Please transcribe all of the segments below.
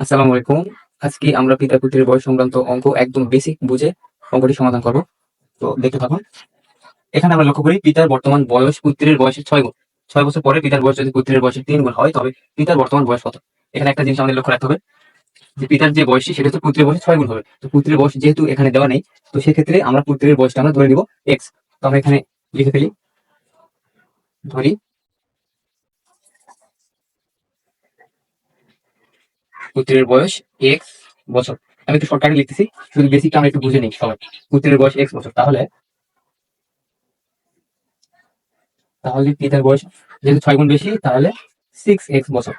আসসালামু আলাইকুম। আজকে আমরা পিতা পুত্রের বয়স সংক্রান্ত অঙ্ক একদম বেসিক বুঝে অঙ্কটি সমাধান করব। তো দেখতে থাকুন। এখানে আমরা লক্ষ্য করি, পিতার বর্তমান বয়স পুত্রের বয়সের ছয় গুণ। ছয় বছর পরে পিতার বয়স যদি পুত্রের বয়সের তিন গুণ হয়, তবে পিতার বর্তমান বয়স কত? এখানে একটা জিনিস আমাদের লক্ষ্য রাখতে হবে, যে পিতার যে বয়সী, সেটা হচ্ছে পুত্রের বয়সে ছয় গুণ হবে। তো পুত্রের বয়স যেহেতু এখানে দেওয়া নেই, তো সেক্ষেত্রে আমরা পুত্রের বয়সটা আমরা ধরে নিব এক্স তো আমরা এখানে লিখে ফেলি, ধরি পুত্রের বয়স এক্স বছর। আমি একটু শর্টকাটে লিখতেছি, শুধু বেসিকটা আমরা একটু বুঝে নিই, সবাই। পুত্রের বয়স এক্স বছর। তাহলে তাহলে পিতার বয়স যেহেতু ছয় গুণ বেশি, তাহলে সিক্স এক্স বছর।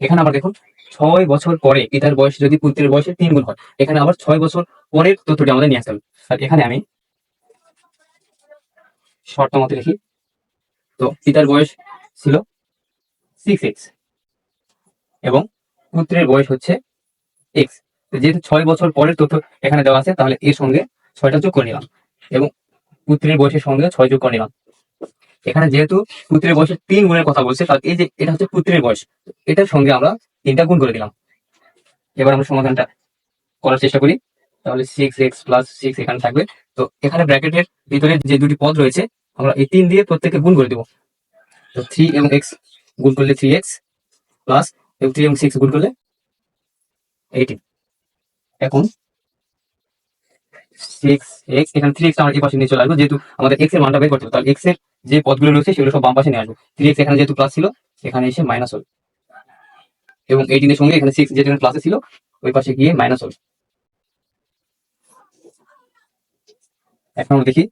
এখানে আবার দেখুন, ছয় বছর পরে পিতার বয়স যদি পুত্রের বয়সে তিন গুণ হয়, এখানে আবার ছয় বছর পরের তথ্যটি আমাদের নিয়ে আসতে হবে। আর এখানে আমি শর্ত মতে লিখি, তো পিতার বয়স ছিল সিক্স এক্স এবং পুত্রের বয়স হচ্ছে এক্স যেহেতু ছয় বছর পরের তথ্য এখানে দেওয়া আছে, তাহলে এর সঙ্গে ছয়টা যোগ করে নিলাম এবং পুত্রের বয়সের সঙ্গে ছয় যোগ করে নিলাম। এখানে যেহেতু পুত্রের বয়সের তিন গুণের কথা বলছে, তাহলে এই যে এটা হচ্ছে পুত্রের বয়স, এটার সঙ্গে আমরা তিনটা গুণ করে দিলাম। এবার আমরা সমাধানটা করার চেষ্টা করি। তাহলে সিক্স এক্স প্লাস সিক্স এখানে থাকবে। তো এখানে ব্র্যাকেটের ভিতরে যে দুটি পদ রয়েছে, আমরা এই তিন দিয়ে প্রত্যেককে গুণ করে দেবো। তো থ্রি এবং এক্স গুণ করলে থ্রি এক্স প্লাস থ্রি এবং সিক্স গুণ করলে এইটিন এখন সিক্স এক্স এখানে থ্রি এক্স আমরা এই পাশে নিয়ে চলে আসব, যেহেতু আমাদের এক্সের মানটা বের করতে হবে, তাহলে এক্সের যে পদগুলো রয়েছে সেগুলো সব বাম পাশে নিয়ে আসব। থ্রি এক্স এখানে যেহেতু প্লাস ছিল, এখানে এসে মাইনাস হল। এবং এইটিনের সঙ্গে এখানে সিক্স যেহেতু প্লাসে ছিল, ওই পাশে গিয়ে মাইনাস হল। এখন আমরা দেখি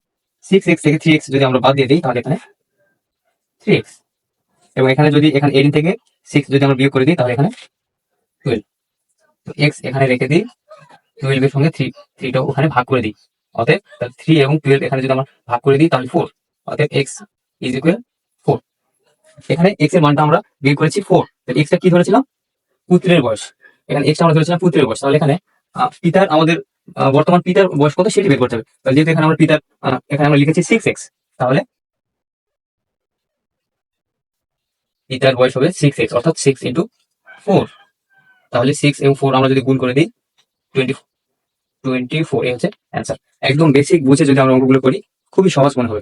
সিক্স এক্স থেকে থ্রি এক্স যদি আমরা বাদ দিয়ে দিই, তাহলে এখানে থ্রি এক্স এবং এখানে যদি, এখানে এইটিন থেকে সিক্স যদি আমরা বিয়োগ করে দিই, তাহলে এখানে টুয়েলভ তো এক্স এখানে রেখে দিই টুয়েলভ এর সঙ্গে থ্রি থ্রিটা ওখানে ভাগ করে দিই। অতএব থ্রি এবং টুয়েলভ এখানে যদি আমরা ভাগ করে দিই, তাহলে ফোর অতএব এক্স ইজ ইকুয়াল ফোর এখানে এক্সের মানটা আমরা বের করেছি ফোর তাহলে এক্সটা কি ধরেছিলাম? পুত্রের বয়স। এখানে এক্স আমরা ধরেছিলাম পুত্রের বয়স। তাহলে এখানে পিতার আমাদের বর্তমান পিতার বয়স কত সেটি বের করতে হবে। তাহলে যেহেতু এখানে আমরা পিতার এখানে আমরা লিখেছি সিক্স এক্স তাহলে পিতার বয়স হবে সিক্স এক্স অর্থাৎ সিক্স ইন্টু ফোর তাহলে সিক্স এবং ফোর আমরা যদি গুণ করে দিই টোয়েন্টি টোয়েন্টি ফোর এই হচ্ছে অ্যান্সার একদম বেসিক বুঝে যদি আমরা অঙ্কগুলো করি, খুবই সহজ মনে হবে।